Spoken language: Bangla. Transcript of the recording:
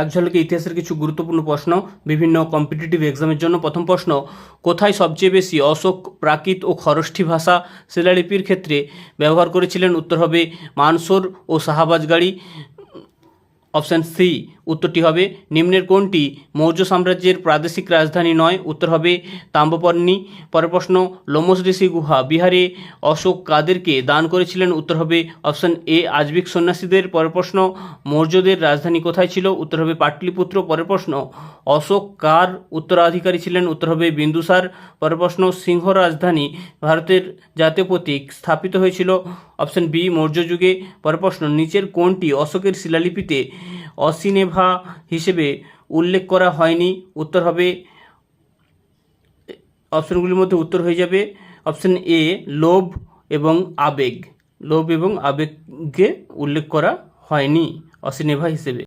এক ঝলকে ইতিহাসের কিছু গুরুত্বপূর্ণ প্রশ্ন, বিভিন্ন কম্পিটিটিভ এক্সামের জন্য প্রথম প্রশ্ন, কোথায় সবচেয়ে বেশি অশোক, প্রাকৃত ও খরষ্ঠি ভাষা শিলালিপির ক্ষেত্রে ব্যবহার করেছিলেন? উত্তর হবে মানসোর ও শাহবাজগাড়ি অপশান সি, উত্তরটি হবে নিম্নের কোনটি? মৌর্য সাম্রাজ্যের প্রাদেশিক রাজধানী নয়, উত্তর হবে তাম্রপর্ণী পরের প্রশ্ন লোমস ঋষি গুহা বিহারে অশোক কাদেরকে দান করেছিলেন? উত্তর হবে অপশান এ, আজবিক সন্ন্যাসীদের। পরের প্রশ্ন, মৌর্যদের রাজধানী কোথায় ছিল? উত্তর হবে পাটলিপুত্র। পরের প্রশ্ন, অশোক কার উত্তরাধিকারী ছিলেন? উত্তর হবে বিন্দুসার। পরের প্রশ্ন, সিংহ রাজধানী ভারতের জাতীয় প্রতীক স্থাপিত হয়েছিল? অপশন বি, মৌর্য যুগে। পরের প্রশ্ন, নিচের কোনটি অশোকের শিলালিপিতে অসিনেভা হিসেবে উল্লেখ করা হয়নি। উত্তর হবে, অপশনগুলির মধ্যে উত্তর হয়ে যাবে। অপশন এ, লোভ এবং আবেগ। লোভ এবং আবেগকে উল্লেখ করা হয়নি অসিনেভা হিসেবে।